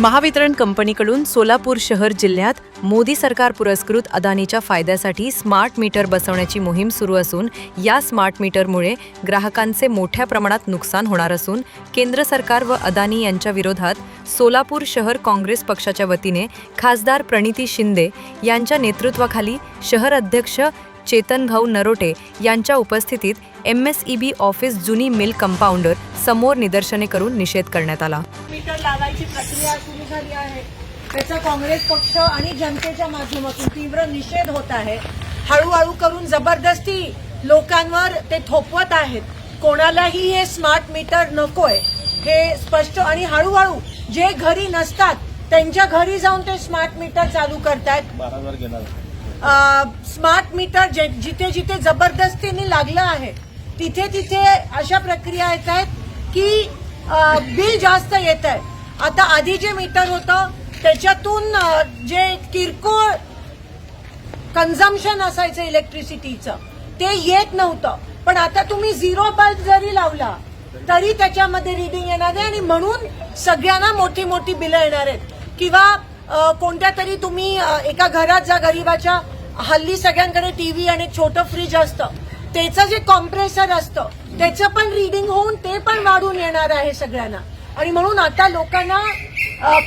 महावितरण कंपनीकडून सोलापूर शहर जिल्ह्यात मोदी सरकार पुरस्कृत अदानीच्या फायद्यासाठी स्मार्ट मीटर बसवण्याची मोहीम सुरू असून या स्मार्ट मीटरमुळे ग्राहकांचे मोठ्या प्रमाणात नुकसान होणार असून केंद्र सरकार व अदानी यांच्या विरोधात सोलापूर शहर काँग्रेस पक्षाच्या वतीने खासदार प्रणिती शिंदे यांच्या नेतृत्वाखाली शहर अध्यक्ष चेतन भाऊ नरोटे यांच्या उपस्थितीत M S E B office जुनी मिल कंपाऊंडर समोर निदर्शने करून निषेध करण्यात आला. मीटर लावायची प्रक्रिया सुरू झाली आहे. त्याचा काँग्रेस पक्ष आणि जनतेच्या माध्यमातून तीव्र निषेध होत आहे. हळूहळू करून जबरदस्ती लोकांवर ते थोपवत आहेत. कोणालाही हे स्मार्ट मीटर नकोय. हे स्पष्ट आणि हळूहळू जे घरी नसतात त्यांच्या घरी जाऊन ते स्मार्ट मीटर चालू करतायत. बारा हजार घेणार. स्मार्ट मीटर जे जिथे जिथे जबरदस्तीने लागलं आहे तिथे तिथे अशा प्रक्रिया येत आहेत की बिल जास्त येत आहे. आता आधी जे मीटर होतं त्याच्यातून जे किरकोळ कन्झम्पन असायचं इलेक्ट्रिसिटीचं ते येत नव्हतं. पण आता तुम्ही झिरो बल्ब जरी लावला तरी त्याच्यामध्ये रिडिंग येणार आहे आणि म्हणून सगळ्यांना मोठी मोठी बिलं येणार आहेत. किंवा कोणत्या तरी तुम्ही एका घरात जा गरीबाच्या हल्ली सगळ्यांकडे टी व्ही आणि एक छोटं फ्रीज असतं. त्याचं जे कॉम्प्रेसर असतं त्याचं पण रिडिंग होऊन ते पण वाढून येणार आहे सगळ्यांना. आणि म्हणून आता लोकांना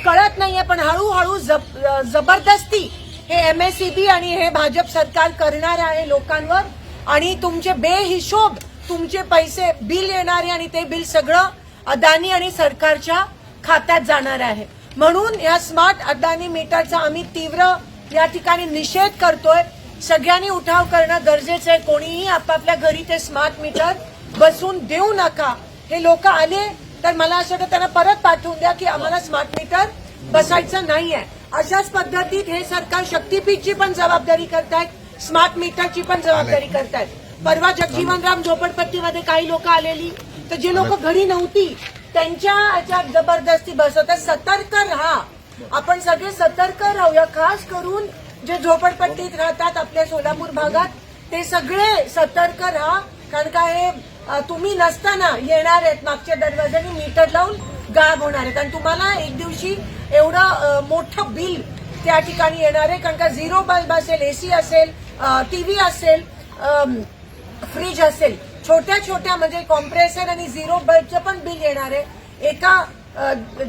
कळत नाहीये पण हळूहळू जब- जबरदस्ती हे एम एस सी बी आणि हे भाजप सरकार करणार आहे लोकांवर. आणि तुमचे बेहिशोब तुमचे पैसे बिल येणारे आणि ते बिल सगळं अदानी आणि सरकारच्या खात्यात जाणार आहे. म्हणून या स्मार्ट अदानी मीटरचा आम्ही तीव्र या ठिकाणी निषेध करतोय. सगळ्यांनी उठाव करणं गरजेचं आहे. कोणीही आपापल्या घरी ते स्मार्ट मीटर बसवून देऊ नका. हे लोक आले तर मला असं वाटतं त्यांना परत पाठवून द्या की आम्हाला स्मार्ट मीटर बसायचं नाहीये. अशाच पद्धतीत हे सरकार शक्तीपीठची पण जबाबदारी करतायत स्मार्ट मीटरची पण जबाबदारी करतायत. परवा जगजीवनराम झोपडपट्टीमध्ये काही लोक आलेली. तर जे लोक घरी नव्हती त्यांच्या ह्याच्यात जबरदस्ती बसवतात. सतर्क राहा. आपण सगळे सतर्क राहूया. खास करून जे झोपडपट्टीत राहतात आपल्या सोलापूर भागात ते सगळे सतर्क राहा. कारण का हे तुम्ही नसताना येणार आहेत. मागच्या दरवाजाने मीटर लावून गायब होणार आहेत. आणि तुम्हाला एक दिवशी एवढं मोठं बिल त्या ठिकाणी येणार आहे. कारण का झिरो बल्ब असेल एसी असेल टीव्ही असेल फ्रीज असेल. छोट्या छोट्या म्हणजे कॉम्प्रेसर आणि झिरो बल्बचं पण बिल येणार आहे. एका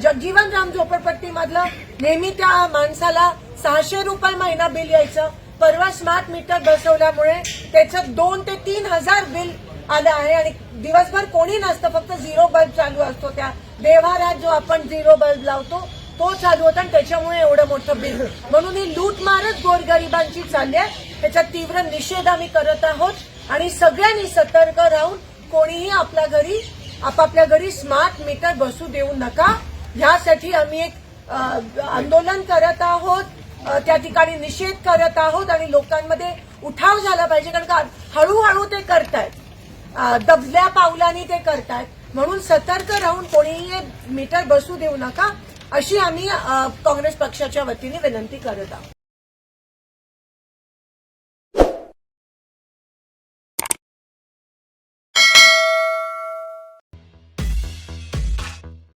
जगजीवन राम झोपडपट्टी मधलं नेहमी त्या माणसाला सहाशे रुपये महिना बिल यायचं. परवा स्मार्ट मीटर बसवल्यामुळे त्याचं दोन ते तीन हजार बिल आलं आहे आणि दिवसभर कोणी नसतं फक्त झिरो बल्ब चालू असतो त्या. देव्हारात जो आपण झिरो बल्ब लावतो तो चालू होता आणि त्याच्यामुळे एवढं मोठं बिल. म्हणून ही लूटमारच गोरगरिबांची चालली आहे. त्याचा तीव्र निषेध आम्ही करत आहोत. आणि सगळ्यांनी सतर्क राहून कोणीही आपल्या घरी आपापल्या घरी स्मार्ट मीटर बसू देऊ नका. ह्यासाठी आम्ही एक आंदोलन करत आहोत. त्या ठिकाणी निषेध करत आहोत आणि लोकांमध्ये उठाव झाला पाहिजे कारण का हळूहळू ते करतायत. दबल्या पावलांनी ते करतायत. म्हणून सतर्क राहून कोणीही मीटर बसू देऊ नका अशी आम्ही काँग्रेस पक्षाच्या वतीने विनंती करत आहोत.